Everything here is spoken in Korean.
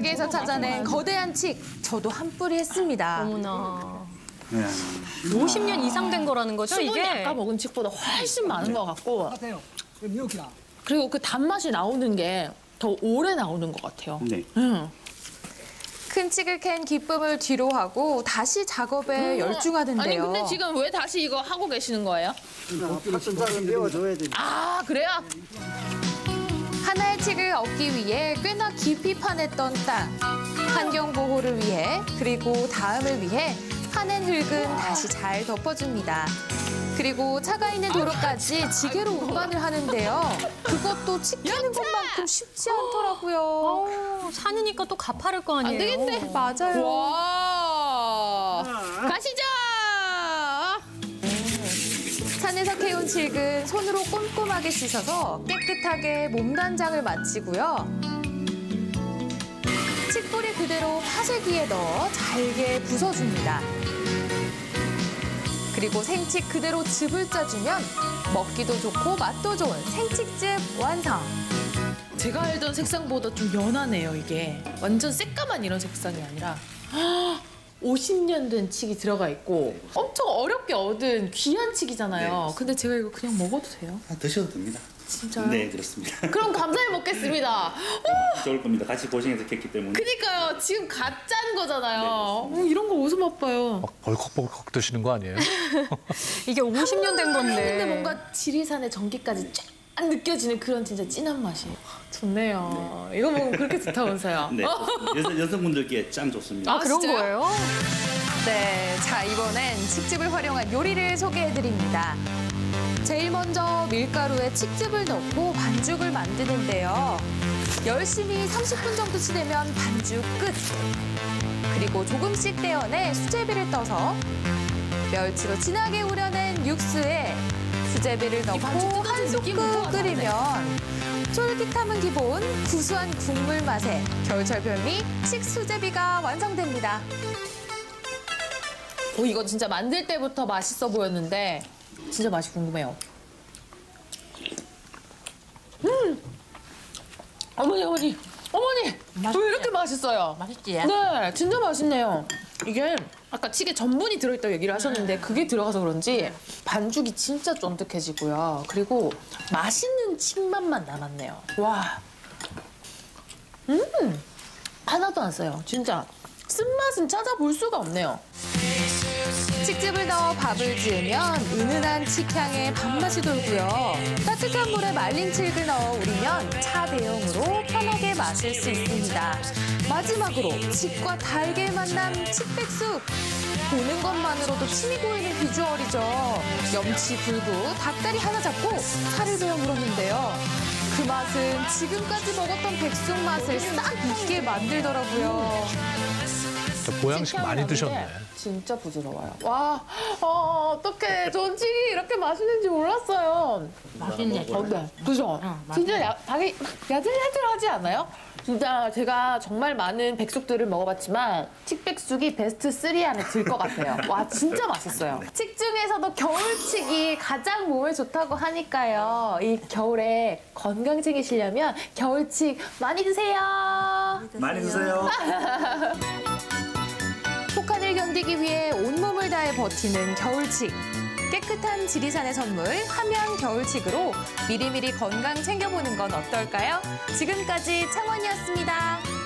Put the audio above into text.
가게에서 찾아낸 거대한 칡 저도 한 뿌리 했습니다. 어머나. 네. 50년 이상 된 거라는 거죠, 수분이 이게? 아까 먹은 칡보다 훨씬 많은 것 같고. 그리고 그 단맛이 나오는 게 더 오래 나오는 것 같아요. 네. 응. 큰 칡을 캔 기쁨을 뒤로 하고 다시 작업에 열중하는데요. 아니 근데 지금 왜 다시 이거 하고 계시는 거예요? 되니까. 아 그래요? 하나의 칡을 얻기 위해 꽤나 깊이 파냈던 땅. 환경 보호를 위해 그리고 다음을 위해 파낸 흙은 다시 잘 덮어줍니다. 그리고 차가 있는 도로까지 지게로 운반을 하는데요. 그것도 칡 캐는 것만큼 쉽지 않더라고요. 어, 산이니까 또 가파를 거안 아니에요. 되겠네. 맞아요. 와 가시죠. 산에서 캐온 칡은 손으로 꼼꼼하게 씻어서 깨끗하게 몸단장을 마치고요. 칡뿌리 그대로 파쇄기에 넣어 잘게 부숴줍니다. 그리고 생칡 그대로 즙을 짜주면 먹기도 좋고 맛도 좋은 생칡즙 완성. 제가 알던 색상보다 좀 연하네요 이게. 완전 새까만 이런 색상이 아니라 50년 된 칡이 들어가 있고 엄청 어렵게 얻은 귀한 칡이잖아요. 네. 근데 제가 이거 그냥 먹어도 돼요? 아, 드셔도 됩니다. 진짜요? 네, 그렇습니다. 그럼 감사히 먹겠습니다. 좋을 겁니다. 같이 고생해서 캤기 때문에. 그니까요. 지금 갓 짠 거잖아요. 어, 이런 거 어디서 맛봐요. 막 벌컥벌컥 드시는 거 아니에요? 이게 50년 된 건데. 근데 뭔가 지리산의 전기까지 쫙 느껴지는 그런 진짜 진한 맛이. 좋네요. 이거 먹으면 그렇게 좋다면서요. 네. 여성, 여성분들께 참 좋습니다. 아, 그런 진짜요? 거예요? 네, 자 이번엔 칡즙을 활용한 요리를 소개해드립니다. 제일 먼저 밀가루에 칡즙을 넣고 반죽을 만드는데요. 열심히 30분 정도 치대면 반죽 끝. 그리고 조금씩 떼어내 수제비를 떠서 멸치로 진하게 우려낸 육수에 수제비를 넣고 한 소끔 끓이면 쫄깃함은 기본, 구수한 국물 맛에 겨울철 별미 칡 수제비가 완성됩니다. 오, 이거 진짜 만들 때부터 맛있어 보였는데 진짜 맛이 궁금해요. 음! 어머니, 어머니, 어머니! 왜 이렇게 맛있어요? 맛있지? 네, 진짜 맛있네요. 이게 아까 찌개 전분이 들어있다고 얘기를 하셨는데 그게 들어가서 그런지 반죽이 진짜 쫀득해지고요. 그리고 맛있는 칡맛만 남았네요. 와. 음! 하나도 안 써요. 진짜. 쓴맛은 찾아볼 수가 없네요. 칡즙을 넣어 밥을 지으면 은은한 칡향의 밥맛이 돌고요. 따뜻한 물에 말린 칡을 넣어 우리면 차 대용으로 편하게 마실 수 있습니다. 마지막으로 칡과 달걀 만난 칡백숙. 보는 것만으로도 침이 고이는 비주얼이죠. 염치 불구 닭다리 하나 잡고 살을 베어 물었는데요. 그 맛은 지금까지 먹었던 백숙 맛을 싹 잊게 만들더라고요. 보양식 많이 드셨네. 진짜 부드러워요. 와, 어, 어떡해. 전 찌개 이렇게 맛있는지 몰랐어요. 맛있네. 어, 네. 그죠? 진짜 야, 닭이 야들야들하지 않아요? 진짜 제가 정말 많은 백숙들을 먹어봤지만 칡백숙이 베스트 3 안에 들 것 같아요. 와, 진짜 맛있어요. 칡 중에서도 겨울칡이 가장 몸에 좋다고 하니까요. 이 겨울에 건강 챙기시려면 겨울칡 많이 드세요. 많이 드세요. 폭한을 견디기 위해 온몸을 다해 버티는 겨울칡. 깨끗한 지리산의 선물 함양 겨울칡으로 미리미리 건강 챙겨보는 건 어떨까요? 지금까지 창원이었습니다.